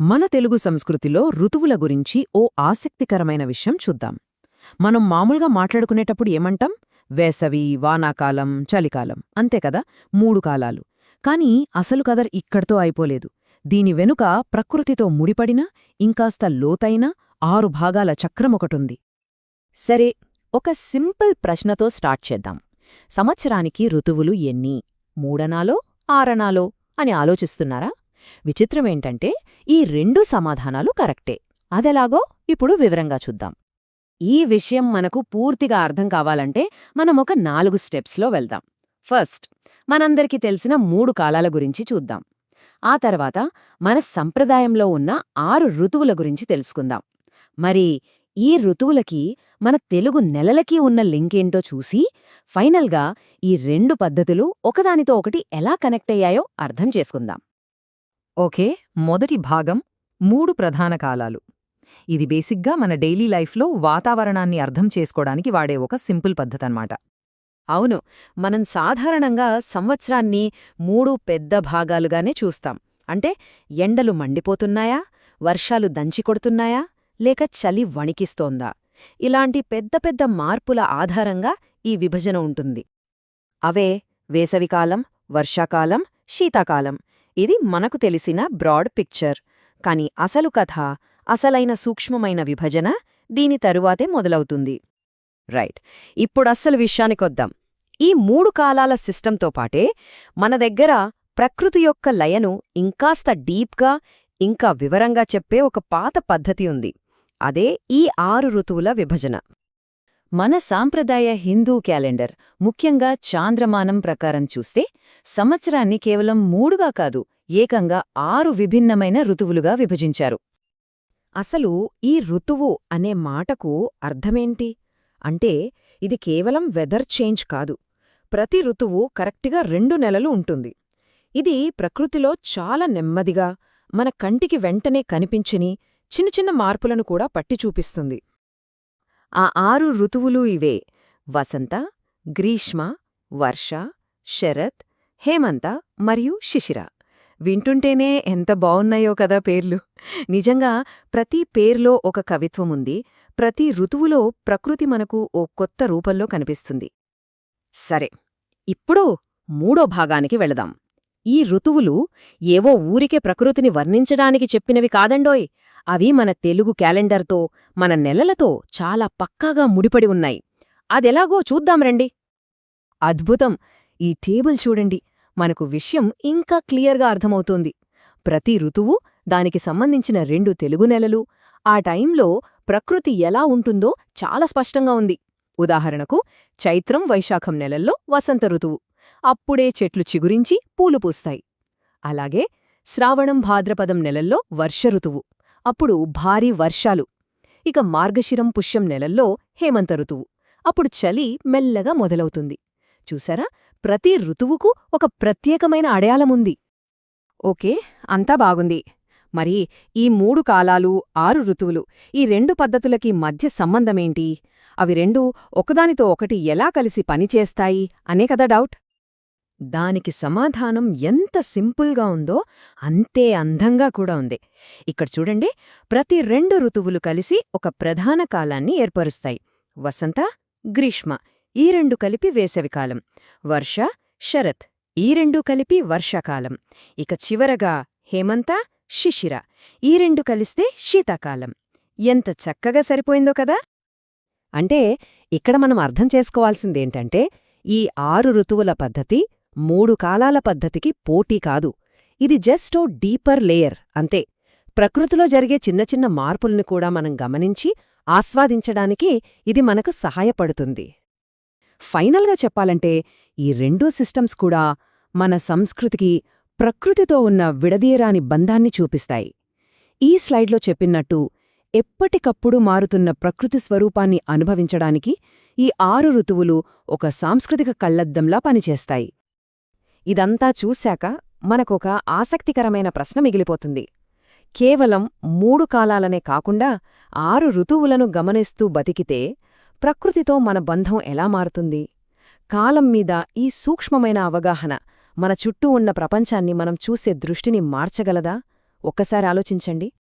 మన తెలుగు సంస్కృతిలో ఋతువుల గురించి ఓ ఆసక్తికరమైన విషయం చూద్దాం. మనం మామూలుగా మాట్లాడుకునేటప్పుడు ఏమంటాం? వేసవి వానాకాలం చలికాలం అంతే కదా? మూడు కాలాలు. కానీ అసలు కదర్ ఇక్కడితో అయిపోలేదు. దీని వెనుక ప్రకృతితో ముడిపడిన ఇంకాస్త లోతైన ఆరు భాగాల చక్రమొకటుంది సరే ఒక సింపుల్ ప్రశ్నతో స్టార్ట్ చేద్దాం. సంవత్సరానికి ఋతువులు ఎన్ని? మూడనాలో ఆరనాలో అని ఆలోచిస్తున్నారా? విచిత్రమేంటంటే ఈ రెండు సమాధానాలు కరెక్టే. అదెలాగో? ఇప్పుడు వివరంగా చూద్దాం. ఈ విషయం మనకు పూర్తిగా అర్థం కావాలంటే మనం ఒక నాలుగు స్టెప్స్లో వెళ్దాం. ఫస్ట్ మనందరికీ తెలిసిన మూడు కాలాల గురించి చూద్దాం. ఆ తర్వాత మన సంప్రదాయంలో ఉన్న ఆరు ఋతువుల గురించి తెలుసుకుందాం. మరి ఈ ఋతువులకి మన తెలుగు నెలలకి ఉన్న లింకేంటో చూసి ఫైనల్గా ఈ రెండు పద్ధతులు ఒకదానితో ఒకటి ఎలా కనెక్ట్ అయ్యాయో అర్థం చేసుకుందాం. ఓకే మొదటి భాగం మూడు ప్రధాన కాలాలు. ఇది బేసిక్గా మన డైలీ లైఫ్లో వాతావరణాన్ని అర్థం చేసుకోవడానికి వాడే ఒక సింపుల్ పద్ధతన్నమాట. అవును మనం సాధారణంగా సంవత్సరాన్ని మూడు పెద్ద భాగాలుగానే చూస్తాం. అంటే ఎండలు మండిపోతున్నాయా వర్షాలు దంచికొడుతున్నాయా లేక చలి వణికిస్తోందా? ఇలాంటి పెద్ద పెద్ద మార్పుల ఆధారంగా ఈ విభజన ఉంటుంది. అవే వేసవికాలం వర్షాకాలం శీతాకాలం. ఇది మనకు తెలిసిన బ్రాడ్ పిక్చర్. కాని అసలు కథ అసలైన సూక్ష్మమైన విభజన దీని తరువాతే మొదలవుతుంది. రైట్. ఇప్పుడస్సలు విషయానికొద్దాం ఈ మూడు కాలాల సిస్టంతో పాటే మన దగ్గర ప్రకృతి యొక్క లయను ఇంకాస్త డీప్గా ఇంకా వివరంగా చెప్పే ఒక పాత పద్ధతి ఉంది. అదే ఈ ఆరు ఋతువుల విభజన. మన సాంప్రదాయ హిందూ క్యాలెండర్ ముఖ్యంగా చాంద్రమానం ప్రకారం చూస్తే సంవత్సరాన్ని కేవలం మూడుగా కాదు ఏకంగా ఆరు విభిన్నమైన ఋతువులుగా విభజించారు. అసలు ఈ ఋతువు అనే మాటకు అర్థమేంటి? అంటే ఇది కేవలం వెదర్ చేంజ్ కాదు. ప్రతి ఋతువు కరెక్ట్గా రెండు నెలలు ఉంటుంది. ఇది ప్రకృతిలో చాలా నెమ్మదిగా మన కంటికి వెంటనే కనిపించని చిన్న చిన్న మార్పులను కూడా పట్టి చూపిస్తుంది ఆ ఆరు ఋతువులు ఇవే. వసంత గ్రీష్మ వర్ష శరత్ హేమంత మరియు శిశిర. వింటుంటేనే ఎంత బావున్నాయో కదా పేర్లు. నిజంగా ప్రతి పేర్లో ఒక కవిత్వముంది ప్రతి ఋతువులో ప్రకృతి మనకు ఓ కొత్త రూపంలో కనిపిస్తుంది. సరే ఇప్పుడు మూడో భాగానికి వెళదాం. ఈ ఋతువులు ఏవో ఊరికే ప్రకృతిని వర్ణించడానికి చెప్పినవి కాదండోయ్. అవి మన తెలుగు క్యాలెండర్తో మన నెలలతో చాలా పక్కాగా ముడిపడి ఉన్నాయి. అదెలాగో చూద్దాం రండి. అద్భుతం! ఈ టేబుల్ చూడండి. మనకు విషయం ఇంకా క్లియర్గా అర్థమవుతోంది. ప్రతి ఋతువు దానికి సంబంధించిన రెండు తెలుగు నెలలు ఆ టైంలో ప్రకృతి ఎలా ఉంటుందో చాలా స్పష్టంగా ఉంది. ఉదాహరణకు చైత్రం వైశాఖం నెలల్లో వసంత ఋతువు. అప్పుడే చెట్లు చిగురించి పూలు పూస్తాయి. అలాగే శ్రావణం భాద్రపదం నెలల్లో వర్షఋతువు అప్పుడు భారీ వర్షాలు. ఇక మార్గశిరం పుష్యం నెలల్లో హేమంత ఋతువు. అప్పుడు చలి మెల్లగా మొదలవుతుంది. చూసారా? ప్రతి ఋతువుకు ఒక ప్రత్యేకమైన అడయాళముంది ఓకే అంతా బాగుంది. మరి ఈ మూడు కాలాలు ఆరు ఋతువులు ఈ రెండు పద్ధతులకి మధ్య సంబంధమేంటి? అవి రెండూ ఒకదానితో ఒకటి ఎలా కలిసి పనిచేస్తాయి? అనే కదా డౌట్. దానికి సమాధానం ఎంత సింపుల్గా ఉందో అంతే అందంగా కూడా ఉంది. ఇక్కడ చూడండి ప్రతి రెండు ఋతువులు కలిసి ఒక ప్రధాన కాలాన్ని ఏర్పరుస్తాయి. వసంత గ్రీష్మ ఈ రెండు కలిపి వేసవికాలం వర్ష శరత్ ఈ రెండు కలిపి వర్షాకాలం. ఇక చివరగా హేమంత శిశిర ఈ రెండు కలిస్తే శీతాకాలం. ఎంత చక్కగా సరిపోయిందో కదా! అంటే ఇక్కడ మనం అర్థం చేసుకోవాల్సిందేంటంటే ఈ ఆరు ఋతువుల పద్ధతి మూడు కాలాల పద్ధతికి పోటీ కాదు. ఇది జస్ట్ ఓ డీపర్ లేయర్ అంతే. ప్రకృతిలో జరిగే చిన్న చిన్న మార్పుల్ని కూడా మనం గమనించి ఆస్వాదించడానికి ఇది మనకు సహాయపడుతుంది. ఫైనల్గా చెప్పాలంటే ఈ రెండూ సిస్టమ్స్ కూడా మన సంస్కృతికి ప్రకృతితో ఉన్న విడదీయరాని బంధాన్ని చూపిస్తాయి. ఈ స్లైడ్లో చెప్పినట్టు ఎప్పటికప్పుడు మారుతున్న ప్రకృతి స్వరూపాన్ని అనుభవించడానికి ఈ ఆరు ఋతువులు ఒక సాంస్కృతిక కళ్ళద్దంలా పనిచేస్తాయి. ఇదంతా చూశాక మనకొక ఆసక్తికరమైన ప్రశ్న మిగిలిపోతుంది. కేవలం మూడు కాలాలనే కాకుండా ఆరు ఋతువులను గమనిస్తూ బతికితే ప్రకృతితో మన బంధం ఎలా మారుతుంది? కాలం మీద ఈ సూక్ష్మమైన అవగాహన మన చుట్టూ ఉన్న ప్రపంచాన్ని మనం చూసే దృష్టిని మార్చగలదా? ఒక్కసారి ఆలోచించండి.